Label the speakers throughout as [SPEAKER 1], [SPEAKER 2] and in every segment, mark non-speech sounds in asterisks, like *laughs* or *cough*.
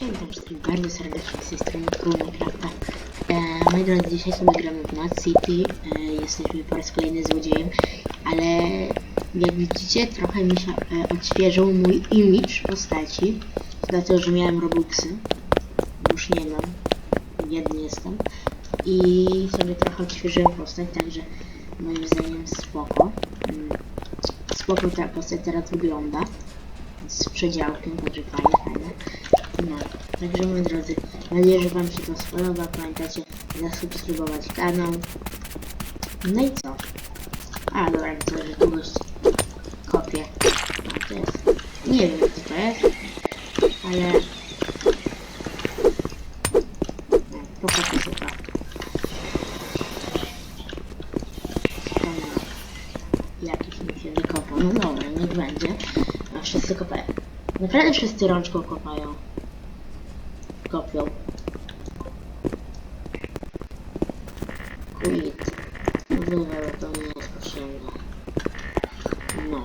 [SPEAKER 1] Witam wszystkich bardzo serdecznie z tej strony Królmacrafta. E, moi drodzy, dzisiaj sobie gramy w Mad City. E, jesteśmy po raz kolejny złodziejem, ale jak widzicie, trochę mi się e, odświeżył mój image postaci. Dlatego, że miałem Robuxy. Już nie mam. Biedny jestem. I sobie trochę odświeżyłem postać, także moim zdaniem spoko. Mm, Spoko ta postać teraz wygląda z przedziałkiem, także fajne, fajne. Także moi drodzy, mam nadzieję, że Wam się to spodoba. Pamiętajcie zasubskrybować kanał. No i co? A, dobra, widzę, że tu gość kopie. A, to jest... Nie wiem, co to jest, ale... Pokopię chyba. Jakiś mi się wykopał. No dobra, niech będzie. A wszyscy kopają. Naprawdę wszyscy rączką kopają. Kopią. Quit. Wywal to nie jest potrzebne. No.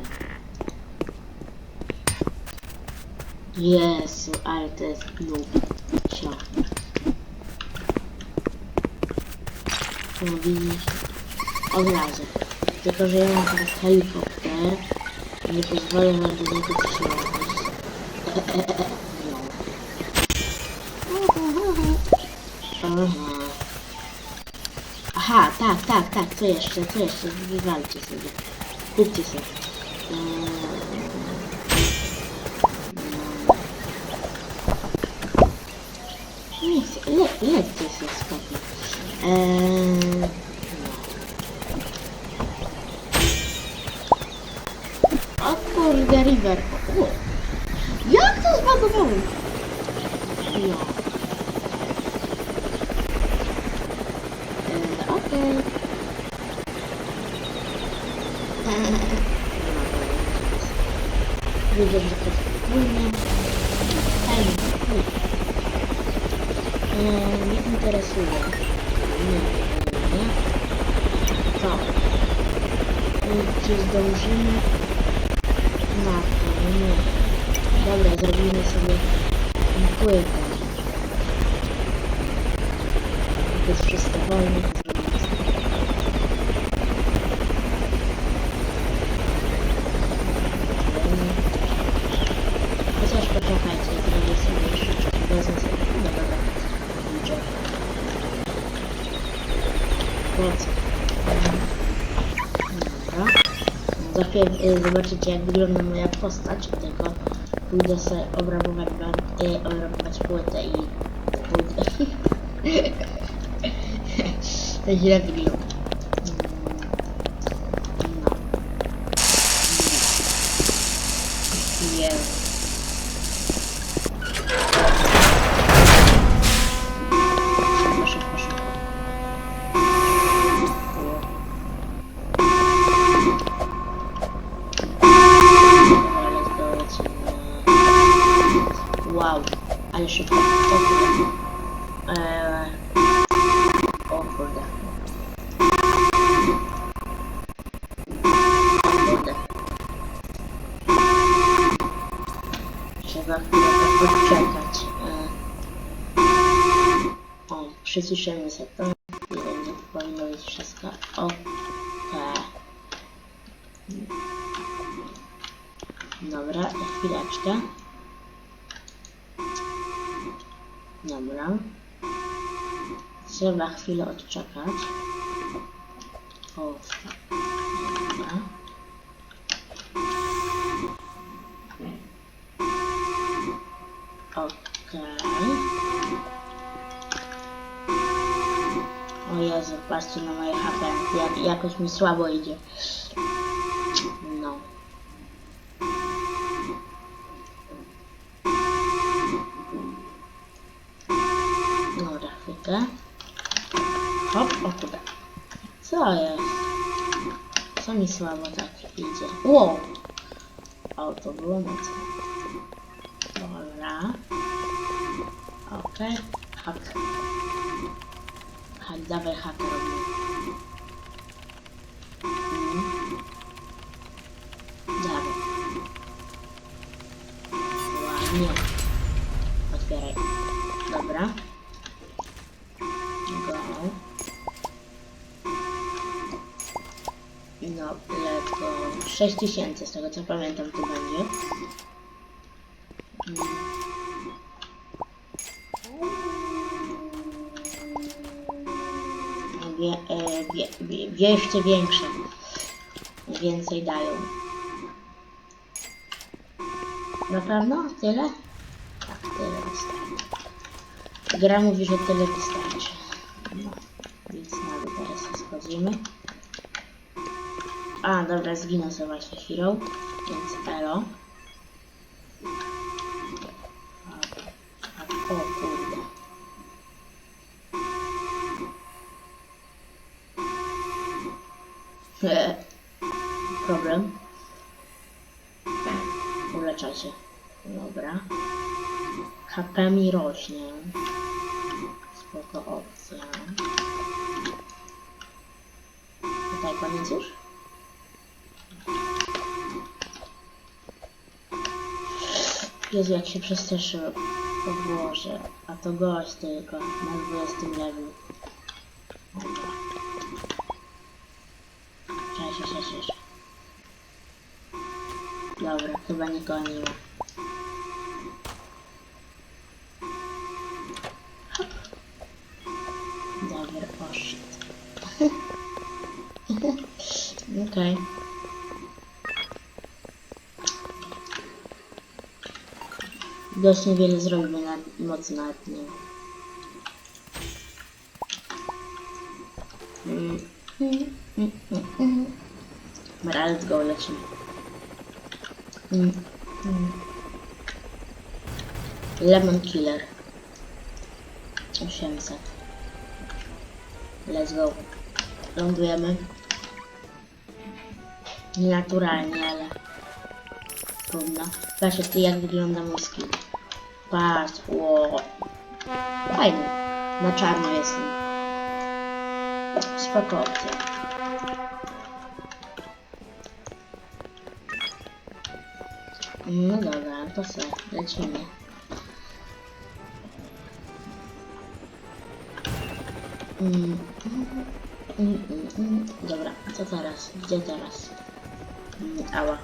[SPEAKER 1] Jezu, ale to jest noob. Sio. No widzisz? Od razu. Tylko, że ja mam teraz helikopter. Nie pozwolę nam do niego strzelać. *laughs* No. Aha. Tak, tak, tak, co jeszcze, co jeszcze? Wywalcie sobie. Kupcie sobie. Eee, Nie chcę, le, lekkie sobie spokój. Eee, O kurde, River. O. Jak to zbagowało? Ja. E, Okej. Widzę, że to wpłynie. Fajnie, fajnie. E, mnie interesuje. Nie, nie, nie. Co? E, Czy zdążymy? Na to, nie. Dobra, zrobimy sobie płytę. Jak jest wszystko wolne, to zrobimy sobie. Wolne. Chociaż poczekajcie, zrobię sobie jeszcze wezmę sobie. No dobra, liczę. Po co? Dobra. Chwilę y, zobaczycie jak wygląda moja postać, tylko pójdę sobie obrabować, y, obrabować płytę i płytę. *laughs* to źle wygląda. Ale szybko. O kurde. Eee, o kurde. O kurde. Trzeba chwilę poczekać. Eee. O, przyciszymy sobie to będzie powinno być wszystko. Okej. Dobra, chwileczkę. Dobra. Trzeba chwilę odczekać. O, dobra. Okej. O Jezu, patrzcie na moje HP. Jak, jakoś mi słabo idzie. Chwilkę. Hop, o kurde. Co jest? Co mi słabo tak idzie? Wow! O, to było mocno. Dobra. Okej. Hak. Hak, dawaj haka robimy. 6000 z tego co pamiętam tu będzie. Wie, e, wie, wie, jeszcze większe. Więcej dają. Na pewno? Tyle? Tak, tyle wystarczy. Gra mówi, że tyle wystarczy. No, więc na dół teraz schodzimy. Dobra, zginął sobie właśnie hero, więc elo. O, o kurde. E, Problem. Uleczaj się. Dobra. HP mi rośnie. Jezu, jak się przestraszyłem. O Boże, a to gość tylko, na 20 levelu. Dobra. Cześć, cześć, cześć. Dobra, chyba nie ma. Dobra, poszedł. *laughs* Okej. Dość niewiele zrobimy na mocy mm, mm. Dobra, let's go, lecimy. Lemon Killer. 800. Let's go. Lądujemy. Nienaturalnie, ale trudno. Patrzcie, ty jak wygląda mój skin. Patrz, ło. Fajny. Na czarno jestem. Spoko opcja. No dobra, to co, lecimy. Mm, mm, mm, mm. Dobra, co teraz? Gdzie teraz? Mm, ała.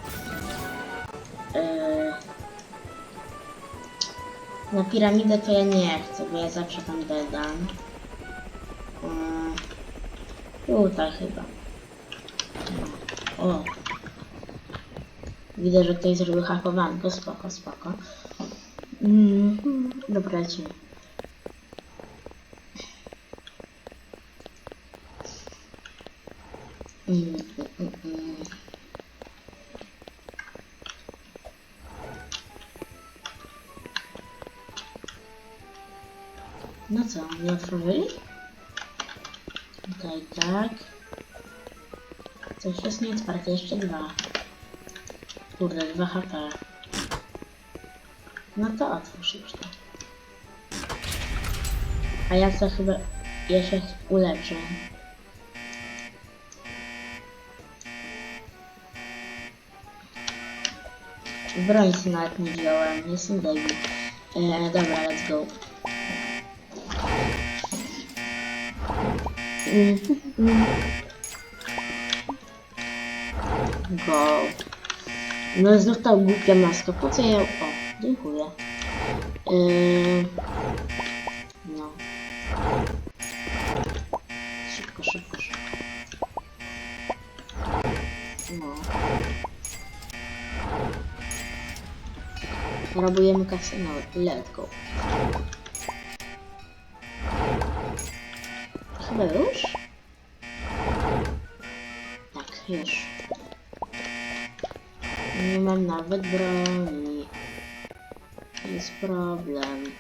[SPEAKER 1] Eee, na piramidę to ja nie chcę, bo ja zawsze tam dedam. Eee, tutaj chyba. O. Widzę, że ktoś zrobił hakowanko, spoko, spoko. Mm, dobra, lecimy. Otworzyli? Tutaj tak. Coś jest nieotwarte, jeszcze dwa. Kurde, 2 HP. No to otwórz już to. A ja co chyba... Ja się uleczę. Broń nawet nie wziąłem, jestem debil. E, dobra, let's go. Go. No znów ta głupia maska. Po co ja... O, dziękuję. Yy... No. Szybko, szybko, szybko. No. Rabujemy kasyno. Let's go. Chyba już? Tak, już. Nie mam nawet broni. Jest problem.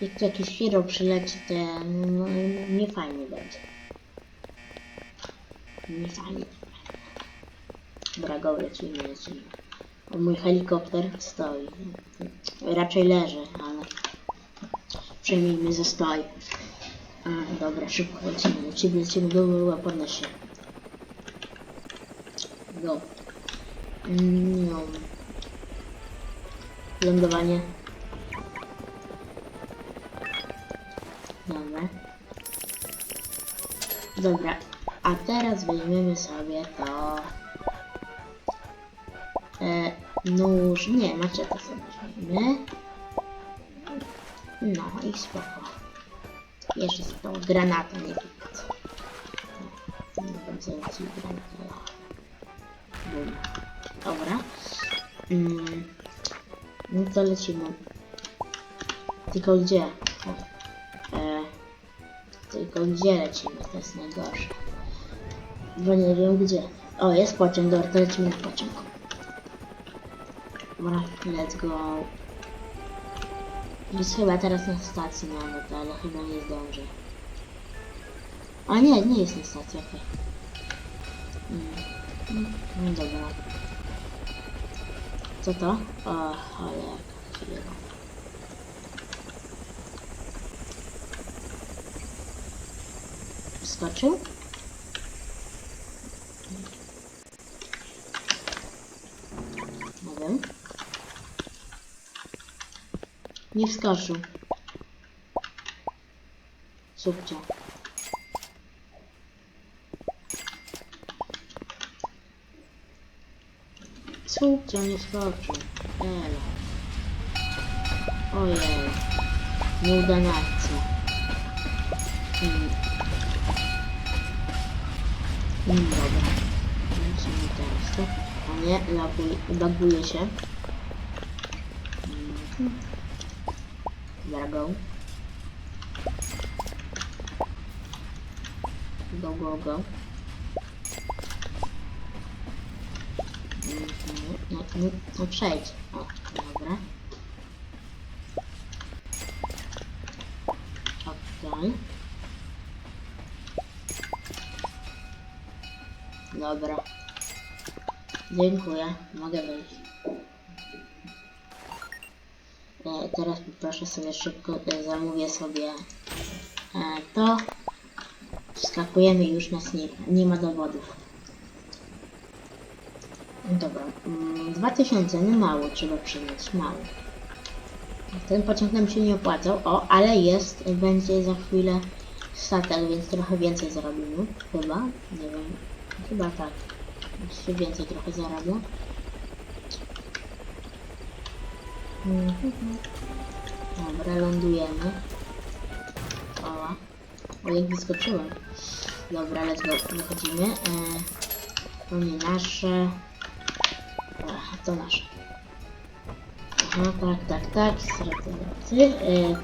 [SPEAKER 1] Jak tu jakiś hero przyleci, to no, nie fajnie będzie. Nie fajnie. Dobra, go lecimy, lecimy. Mój helikopter stoi. Raczej leży, ale przejmijmy zastoj. A, dobra, szybko lecimy, lecimy, lecimy, go, go, go. Go. No. Lądowanie. Dobra. Dobra, a teraz weźmiemy sobie to... E, nóż, nie, macie to sobie weźmiemy. No i spoko. Jeszcze z tą granatą nie pikać. Nie wiem co. Bum. Dobra. Mm. No to lecimy. Tylko gdzie? E, tylko gdzie lecimy? To jest najgorsze. Bo nie wiem gdzie. O, jest pociąg, dobra, to lecimy na pociąg. Dobra, let's go. Jest chyba teraz na stacji nawet, ale chyba nie zdążę. A nie, nie jest na stacji, okej. Mm. Mm, No dobra. Co to? O, cholera, chwilę. Skoczył? Nie wiem. Nie wskoczył. Subcio. Subcio nie wskoczył. Elo. Ojej. Nieudana akcja. Hmm. Hmm, dobra. Lecimy teraz, tak? A nie, laguje, laguje się. Hmm. Go. Go, go, go. No, no, no przejdź. O, dobra. Okej. Dobra. Dziękuję. Mogę wyjść. E, poproszę sobie szybko, e, zamówię sobie e, to. Wskakujemy już na śnieg. Nie ma dowodów. Dobra. Mm, 2000, no mało trzeba przyjąć. Mało. Ten pociąg nam się nie opłacał. O, ale jest, będzie za chwilę statek, więc trochę więcej zarobimy. Chyba. Nie wiem. Chyba tak. Się więcej trochę zarabia. Mhm. Dobra, lądujemy. Oła. O, jak wyskoczyłem. Dobra, let's go. Wychodzimy. E, to nie nasze. Ach, to nasze. Aha, tak, tak, tak. Strategy. E,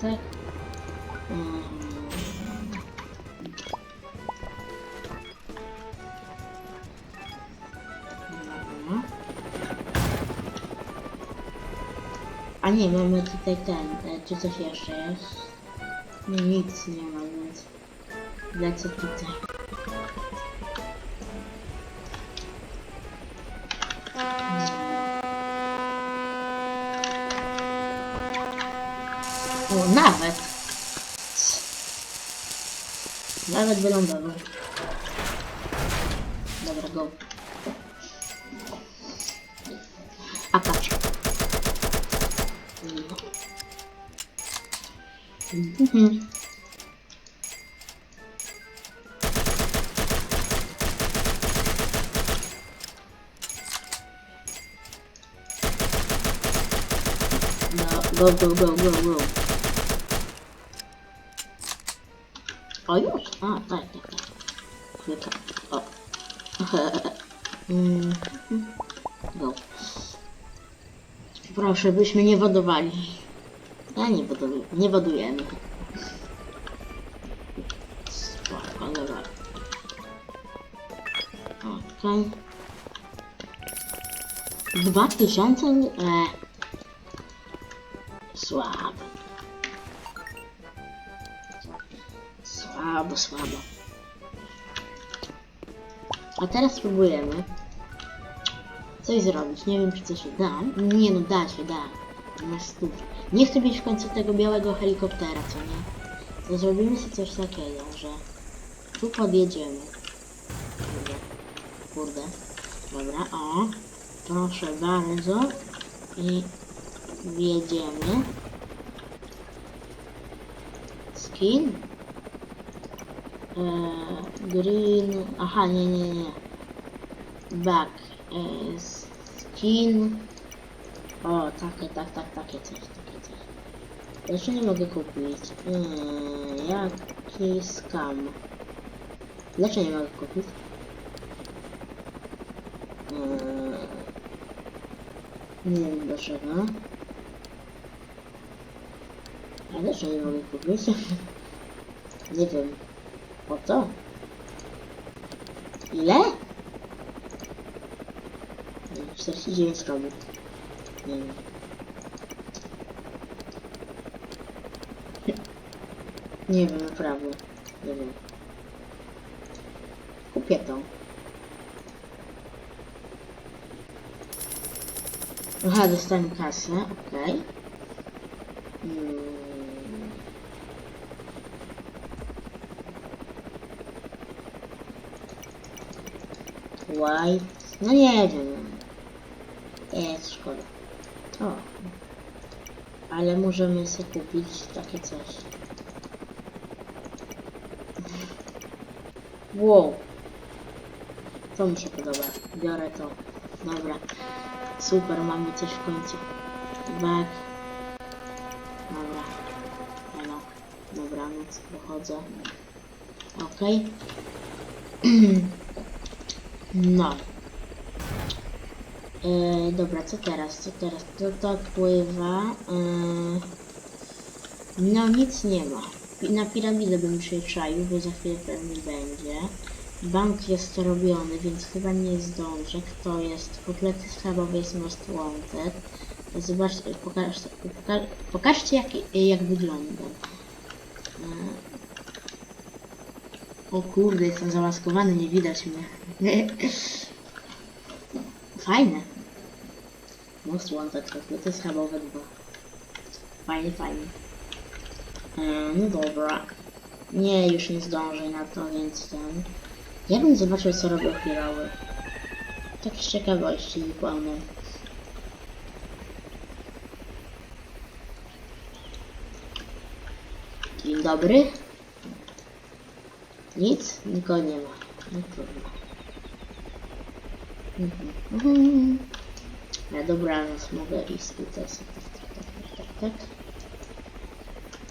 [SPEAKER 1] tak. Mm. Nie, mamy tutaj ten, e, czy coś jeszcze jest? Nie, nic nie ma, więc lecę tutaj. Go, go, go, go. O już? A, tak, tak, tak. Chwilkę. O. *laughs* Mm, Go. Proszę, byśmy nie wodowali. Ja nie woduję, nie wodujemy. Spoko, dobra. Okej. Dwa tysiące? E. Słabo. Słabo, słabo. A teraz spróbujemy coś zrobić. Nie wiem, czy coś się da. Nie no, da się, da. Masz stów. Nie chcę mieć w końcu tego białego helikoptera, co nie? To zrobimy sobie coś takiego, że tu podjedziemy. Kurde. Kurde. Dobra, o. Proszę bardzo. I wjedziemy. skin. E, green. Aha, nie, nie, nie. Back. E, skin. O, takie, tak, tak, takie coś, takie coś. Jeszcze nie mogę kupić. Eee, jaki skam? Dlaczego nie mogę kupić? Eee, nie wiem dlaczego. A dlaczego nie mogę kupić? nie wiem. Po co? Ile? 49 robi. Nie wiem. Nie wiem, naprawdę. Nie wiem. Kupię to. Aha, dostałem kasę, okej. Mm. White. No nie wiem. Jest szkoda. O. Ale możemy sobie kupić takie coś. Wow. To mi się podoba. Biorę to. Dobra. Super, mamy coś w końcu. Back. Dobra. Hello. Dobranoc. Wychodzę. Okej. *clears throat* no. E, dobra, co teraz? Co teraz? To, to pływa. E, no nic nie ma. Na piramidę bym się bo za chwilę pewnie będzie. Bank jest robiony, więc chyba nie zdążę. Kto jest? Kotlety schabowe jest most wanted. Zobaczcie, pokaż, poka, pokażcie jak, jak wyglądam. O kurde, jestem zamaskowany, nie widać mnie. *laughs* Fajne. Most wanted, kotlety schabowe dwa. Fajnie, fajnie. E, no dobra. Nie, już nie zdążę na to, więc ten... Ja bym zobaczył, co robią heroły. Tak z ciekawości zupełnie. Dzień dobry. Nic? Nikogo nie ma. No trudno. Mhm. Mhm. Na dobranoc mogę iść tutaj. Tak, tak, tak, tak, tak.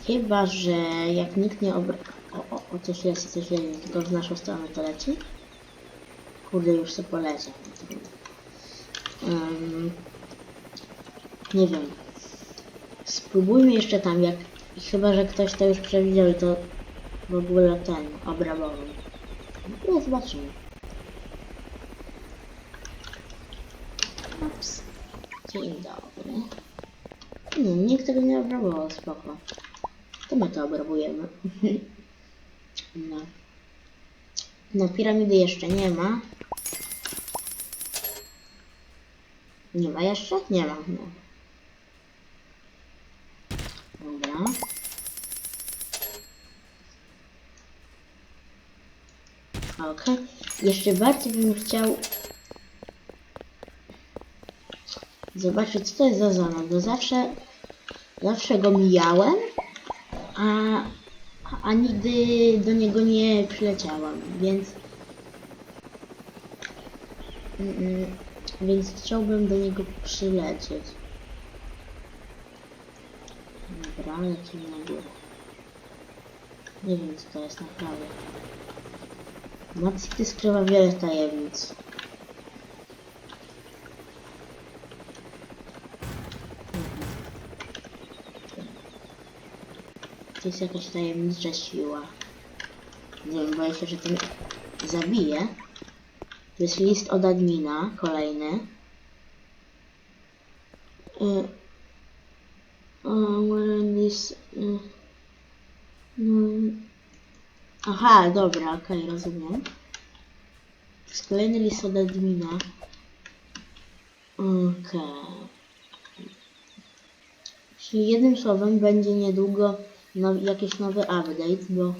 [SPEAKER 1] Chyba, że jak nikt nie obra... O, o, o, coś jest, coś jest, tylko w naszą stronę to leci. Kurde, już się poleciał. Um, nie wiem. Spróbujmy jeszcze tam, jak... Chyba, że ktoś to już przewidział i to w ogóle ten, obrabował. No, zobaczymy. Ups. Dzień dobry. Nie, nikt tego nie obrabował, spoko. To my to obrabujemy. *laughs* no. No, piramidy jeszcze nie ma. Nie ma jeszcze? Nie ma. No. Dobra. Jeszcze bardziej bym chciał zobaczyć, co to jest za zona, bo zawsze, zawsze go mijałem, a, a nigdy do niego nie przyleciałam, więc mm, więc chciałbym do niego przylecieć. Dobra, lecimy na górę. Nie wiem, co to jest naprawdę. Mad City skrywa wiele tajemnic. To jest jakaś tajemnicza siła. Nie wiem, się, że mnie zabije. To jest list od admina, kolejny. Y, uh, where this, y, no, aha, dobra, okej, rozumiem. Kolejny list od admina. Okej. Czyli jednym słowem będzie niedługo now, jakiś nowy update, bo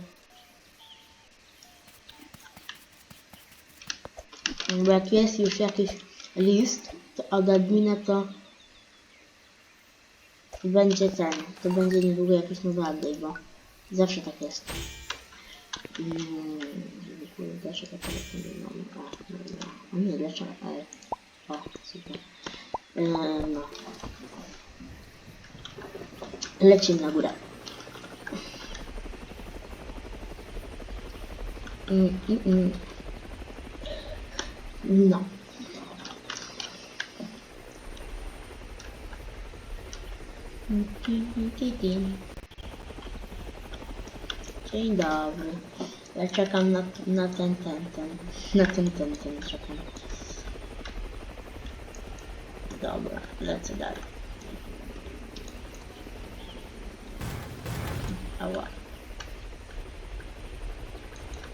[SPEAKER 1] bo jak jest już jakiś list od admina, to będzie ten, to będzie niedługo jakiś nowy update, bo Zawsze tak jest. Mm, Dlaczego telefon nie mam? A, dobra. A nie, dlaczego? Ale... O, super. E, no. Lecimy na górę. Mm, mm, mm. No. Dzień dobry. Ja czekam na, na ten, ten, ten. Na ten, ten, ten czekam. Dobra, lecę dalej. Ała.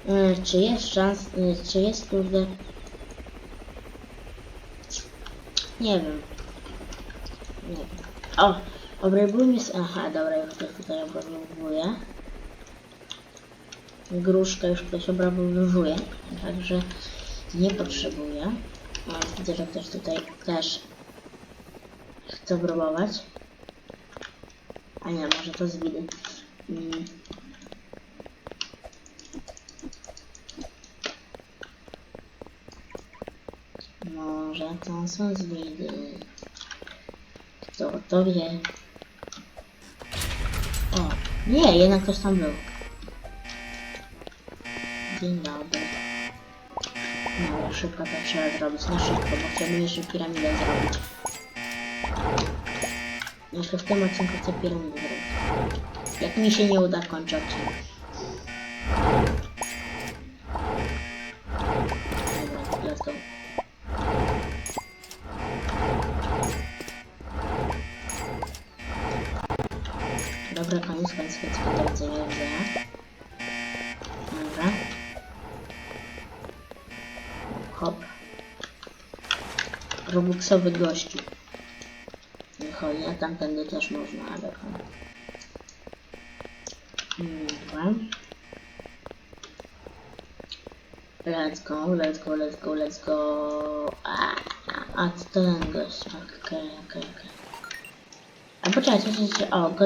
[SPEAKER 1] E, czy jest szans, e, czy jest kurde... Nie wiem. Nie wiem. O, obrabujmy s- Aha, dobra, już tutaj obrabowuje. Gruszkę już ktoś obrabowuje, także nie potrzebuję. O, widzę, że ktoś tutaj też chce obrabować. A nie, może to z widy. Mm. Może to są z widy. Kto to wie? O, nie, jednak ktoś tam był. Dzień dobry. No, szybko to trzeba zrobić, na szybko, bo chciałbym jeszcze piramidę zrobić. Jeszcze w tym odcinku chcę piramidę zrobić. Jak mi się nie uda, kończę odcinek. Dobra, let's go. Dobra, koniec, koniec, koniec, do widzenia, do widzenia. Dobra. Hop. Robuxowy gościu. Wychodzi, a tamtędy też można, ale... Mm, Dobra. Let's go, let's go, let's go, let's go. A, a, a ten gość? Okej, okej, okej. A poczekajcie, czekajcie, o, go...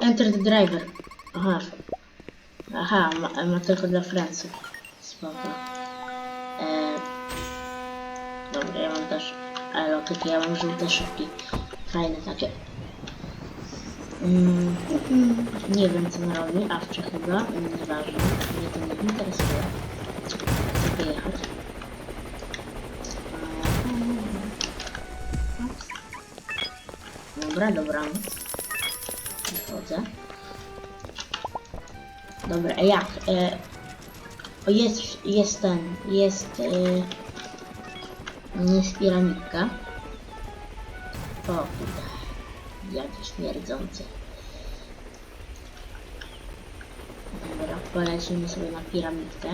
[SPEAKER 1] Enter the driver. Aha. Aha, ma, ma tylko dla Franców. Spoko. Elotyki, ja mam żółte szybki. Fajne takie. Mm, nie wiem co on robi, awczy chyba, mm, nieważne, mnie to nie interesuje. Chcę wyjechać. Dobra, dobranoc. Wychodzę. Dobra, jak? E, o, jest, jest ten, jest, e, jest piramidka. O kurde, jakie śmierdzące. Dobra, polecimy sobie na piramidkę.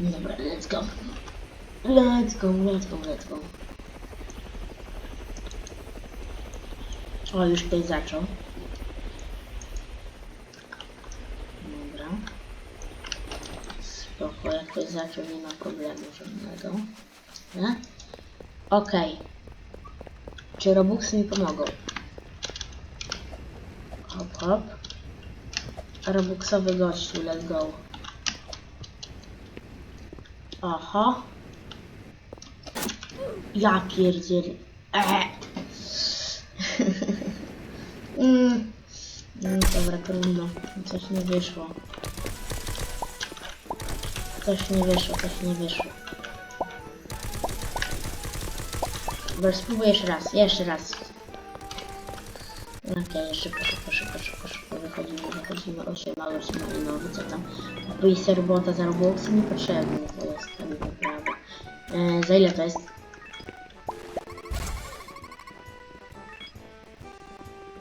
[SPEAKER 1] Dobra, let's go. Let's go, let's go, let's go. O, już ktoś zaczął. Dobra. Spoko, jak ktoś zaczął, nie ma problemu żadnego. Nie? Okej. Czy Robuxy mi pomogą? Hop, hop. Robuxowy gościu, let's go. Aha. Ja pierdzielę. Ehe. *laughs* mm. Mm, dobra, trudno. Coś nie wyszło. Coś nie wyszło, coś nie wyszło. Dobra, spróbuję jeszcze raz, jeszcze raz. Okej, szybko, szybko, szybko, szybko, szybko, wychodzimy, wychodzimy, 8 małe, 8 malinowy, co tam? Pójście robota za Robuxy niepotrzebny, to jest tak naprawdę. E, za ile to jest?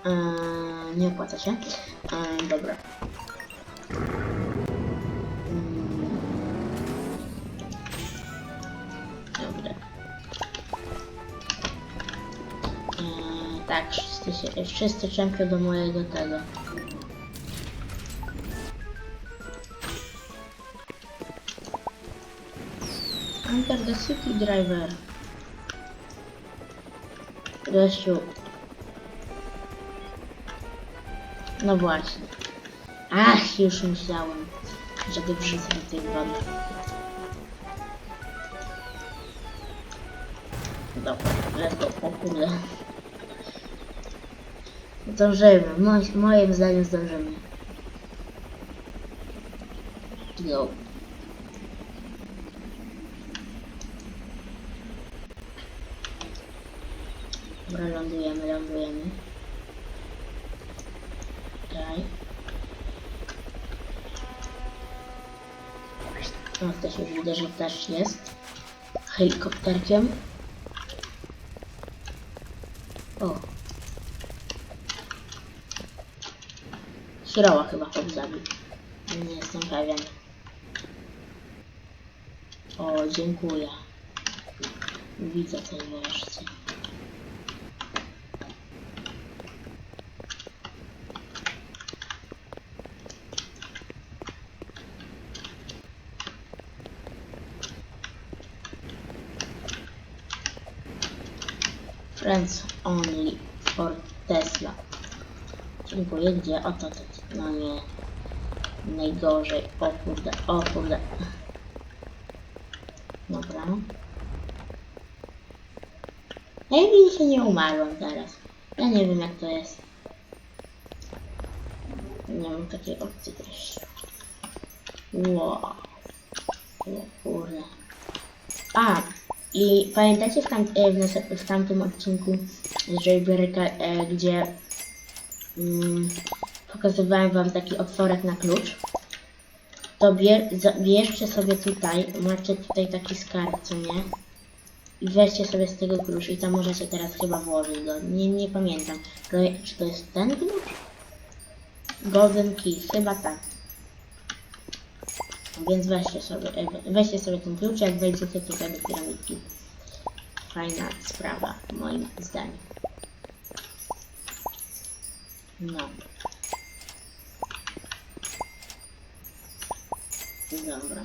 [SPEAKER 1] E, nie opłaca się. E, dobra. Tak, wszyscy, się, wszyscy czempią do mojego tego. Enter the city driver. Gościu. No właśnie. Ach, już myślałem, że go wrzucę do tej wody. Dobra, let's go, o kurde. Zdążymy, Mo- moim zdaniem zdążymy. Go. Dobra, lądujemy, lądujemy. Okej. O, też już widzę, że też jest. Helikopterkiem. O. Hiroła chyba chłop zabił. Nie jestem pewien. O, dziękuję. Widzę coś wreszcie. Friends only for Tesla. Dziękuję, gdzie? O to, to, no nie. Najgorzej. O kurde, o kurde. Dobra. Że nie umarłem teraz. Ja nie wiem jak to jest. Nie mam takiej opcji też. Wow. O kurde. A, i pamiętacie w, tam, e, w, w tamtym odcinku z Jailbreaka, e, gdzie mm, pokazywałem wam taki otworek na klucz? To bier, bierzcie sobie tutaj, macie tutaj taki skarb, co nie? I weźcie sobie z tego klucz i tam możecie teraz chyba włożyć go. Nie, nie pamiętam. Czy to jest ten klucz? Golden Key, chyba tak. Więc weźcie sobie, e, weźcie sobie ten klucz, jak wejdziecie tutaj do piramidki. Fajna sprawa, moim zdaniem. No. Dobra.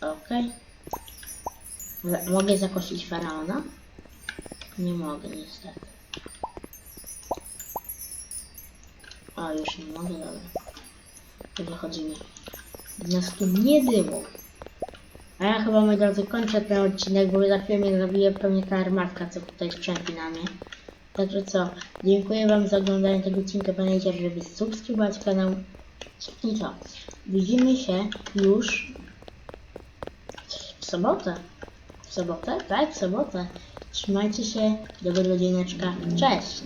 [SPEAKER 1] Okej. Ale Mogę zakosić faraona? Nie mogę niestety. O, już nie mogę, dobra. To wychodzimy. Nas tu nie było. A ja chyba, moi drodzy, kończę ten odcinek, bo za chwilę mnie zabije pewnie ta armatka, co tutaj szczępi na mnie. Także co, dziękuję Wam za oglądanie tego odcinka. Pamiętajcie, żeby subskrybować kanał. I co, widzimy się już w sobotę. W sobotę? Tak, w sobotę. Trzymajcie się, dobrego dzieneczka. Cześć!